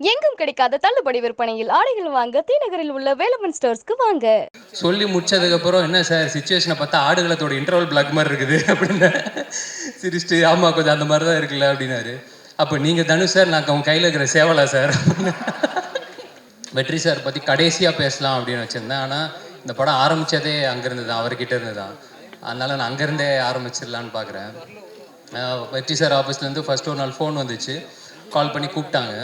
எங்கும் கிடைக்காத தள்ளுபடி விற்பனையில் ஆடைகள் வாங்க தீநகரில் உள்ள வேலமன் ஸ்டோர்ஸ்க்கு வாங்க. சொல்லி முடிச்சதுக்கப்புறம் என்ன சார் சுச்சுவேஷனை பார்த்தா ஆடுகளத்தோட இன்டர்வல் பிளாக் மாதிரி இருக்குது அப்படின்னு. சிரிச்சிட்டு ஆமாம் கொஞ்சம் அந்த மாதிரி தான் இருக்குல்ல அப்படின்னாரு. அப்போ நீங்கள் தனு சார் நான் உங்கள் கையில் இருக்கிற சேவலா சார். வெற்றி சார் பற்றி கடைசியாக பேசலாம் அப்படின்னு வச்சுருந்தேன். ஆனால் இந்த படம் ஆரம்பித்ததே அங்கேருந்து தான் அவர்கிட்ட இருந்து தான். அதனால் நான் அங்கேருந்தே ஆரம்பிச்சிடலான்னு பார்க்குறேன் வெற்றி சார் ஆஃபீஸ்லேருந்து ஃபஸ்ட்டு ஒரு நாள் ஃபோன் வந்துச்சு. கால் பண்ணி கூப்பிட்டாங்க.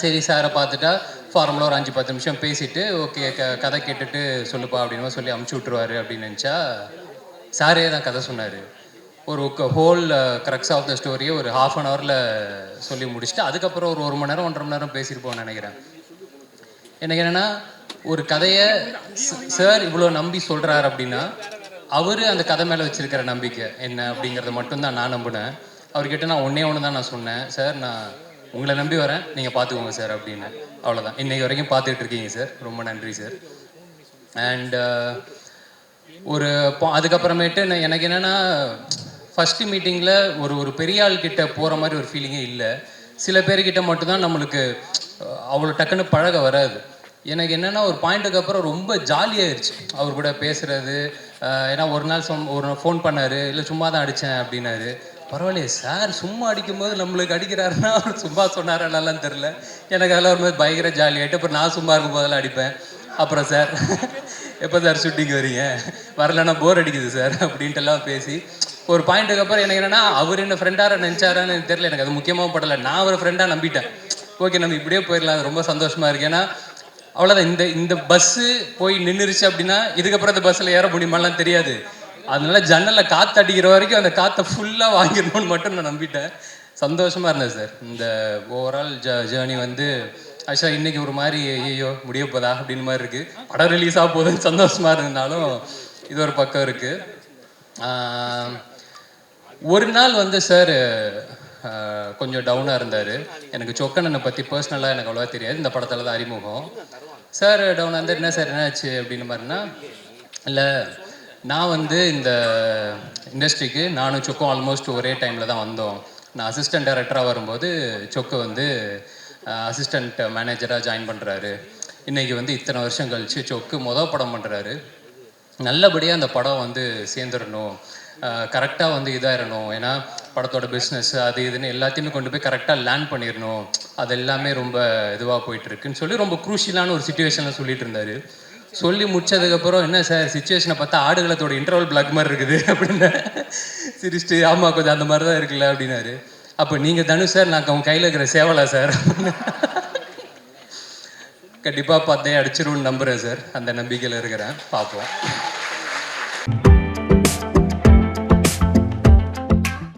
சரி சாரை பார்த்துட்டா ஃபார்மலாக ஒரு அஞ்சு பத்து நிமிஷம் பேசிட்டு ஓகே க கதை கேட்டுட்டு சொல்லுப்பா அப்படின்னு சொல்லி அமுச்சு விட்ருவாரு அப்படின்னு நினச்சா சாரே தான் கதை சொன்னார். ஒரு ஹோல் க்ரக்ஸ் ஆஃப் த ஸ்டோரியை ஒரு ஹாஃப் அன் ஹவரில் சொல்லி முடிச்சுட்டு அதுக்கப்புறம் ஒரு ஒரு மணி நேரம் ஒன்றரை மணி நேரம் பேசியிருப்போம்னு நினைக்கிறேன். எனக்கு என்னென்னா ஒரு கதையை சார் இவ்வளோ நம்பி சொல்கிறாரு அப்படின்னா அவர் அந்த கதை மேலே வச்சிருக்கிற நம்பிக்கை என்ன அப்படிங்கிறத மட்டும்தான் நான் நம்பினேன். அவர்கிட்ட நான் ஒன்றே ஒன்று தான் நான் சொன்னேன். சார் நான் உங்களை நம்பி வரேன். நீங்கள் பார்த்துக்கோங்க சார் அப்படின்னு. அவ்வளோதான் இன்னைக்கு வரைக்கும் பார்த்துட்டு இருக்கீங்க சார். ரொம்ப நன்றி சார். அண்ட் ஒரு அதுக்கப்புறமேட்டு நான் எனக்கு என்னென்னா ஃபஸ்ட்டு மீட்டிங்கில் ஒரு ஒரு பெரிய ஆள்கிட்ட போகிற மாதிரி ஒரு ஃபீலிங்கே இல்லை. சில பேர்கிட்ட மட்டும்தான் நம்மளுக்கு அவ்வளோ டக்குன்னு பழக வராது. எனக்கு என்னென்னா ஒரு பாயிண்ட்டுக்கு அப்புறம் ரொம்ப ஜாலியாகிருச்சு அவர் கூட பேசுகிறது ஏன்னா ஒரு நாள் சொம் ஒரு ஃபோன் பண்ணார் இல்லை சும்மா தான் அடித்தேன் அப்படின்னாரு. பரவாயில்லையே சார் சும்மா அடிக்கும்போது நம்மளுக்கு அடிக்கிறாருன்னா அவர் சும்மா சொன்னாரான்னு தெரில எனக்கு அதெல்லாம் ஒரு மாதிரி பயங்கர ஜாலியாகிட்டு அப்புறம் நான் சும்மா இருக்கும் போதெல்லாம் அடிப்பேன். அப்புறம் சார் எப்போ சார் ஷூட்டிங் வரீங்க? வரலன்னா போர் அடிக்குது சார் அப்படின்ட்டுலாம் பேசி. ஒரு பாயிண்ட்டுக்கு அப்புறம் எனக்கு என்னன்னா அவர் என்ன ஃப்ரெண்டாக நினச்சாரான்னு எனக்கு தெரியல. எனக்கு அது முக்கியமாக படலை. நான் அவரை ஃப்ரெண்டாக நம்பிட்டேன். ஓகே நம்ம இப்படியே போயிடலாம். அது ரொம்ப சந்தோஷமாக இருக்கு. ஏன்னா அவ்வளோதான் இந்த இந்த பஸ்ஸு போய் நின்றுருச்சு அப்படின்னா இதுக்கப்புறம் இந்த பஸ்ஸில் ஏற முடியுமாலாம் தெரியாது. அதனால ஜன்னலில் காற்று அடிக்கிற வரைக்கும் அந்த காற்றை ஃபுல்லாக வாங்கிடணும்னு மட்டும் நான் நம்பிட்டேன். சந்தோஷமா இருந்தேன் சார் இந்த ஓவரால் ஜ ஜேர்னி வந்து ஆக்சுவலாக இன்னைக்கு ஒரு மாதிரி ஐயோ முடிய போதா அப்படின்னு மாதிரி இருக்கு. படம் ரிலீஸ் ஆக போகுதுன்னு சந்தோஷமா இருந்தாலும் இது ஒரு பக்கம் இருக்கு. ஒரு நாள் வந்து சார் கொஞ்சம் டவுனாக இருந்தார். எனக்கு சொக்கனனை பற்றி பர்சனலாக எனக்கு அவ்வளோவா தெரியாது. இந்த படத்தில் தான் அறிமுகம். சார் டவுனாக இருந்தார். என்ன சார் என்னாச்சு? அப்படின்னு மாதிரினா இல்லை நான் வந்து இந்த இண்டஸ்ட்ரிக்கு நானும் சொக்கும் ஆல்மோஸ்ட் ஒரே டைமில் தான் வந்தோம். நான் அசிஸ்டன்ட் டைரக்டராக வரும்போது சொக்கு வந்து அசிஸ்டண்ட் மேனேஜராக ஜாயின் பண்ணுறாரு இன்றைக்கி வந்து இத்தனை வருஷம் கழிச்சு சொக்கு மொதல் படம் பண்ணுறாரு நல்லபடியாக அந்த படம் வந்து சேர்ந்துடணும். கரெக்டாக வந்து இதாயிடணும் ஏன்னா படத்தோட பிஸ்னஸ் அது இதுன்னு எல்லாத்தையுமே கொண்டு போய் கரெக்டாக லேண்ட் பண்ணிடணும். அது எல்லாமே ரொம்ப இதுவாக போயிட்டுருக்குன்னு சொல்லி ரொம்ப குரூஷியலான ஒரு சுச்சுவேஷனில் சொல்லிட்டு இருந்தார். சொல்லி முடிச்சதுக்கப்புறம் என்ன சார் சுச்சுவேஷனை பார்த்தா ஆடுகளத்தோட இன்டர்வல் பிளாக் மாதிரி இருக்குது அப்படின்னு. சிரிச்சிட்டு ஆமாம் கொஞ்சம் அந்த மாதிரி தான் இருக்குல்ல அப்படின்னாரு. அப்போ நீங்கள் தனுஷ் சார் நான் உங்கள் கையில் இருக்கிற சேவலா சார். கண்டிப்பாக பார்த்தே அடிச்சிருவோன்னு நம்புகிறேன் சார். அந்த நம்பிக்கையில் இருக்கிறேன். பார்ப்போம்.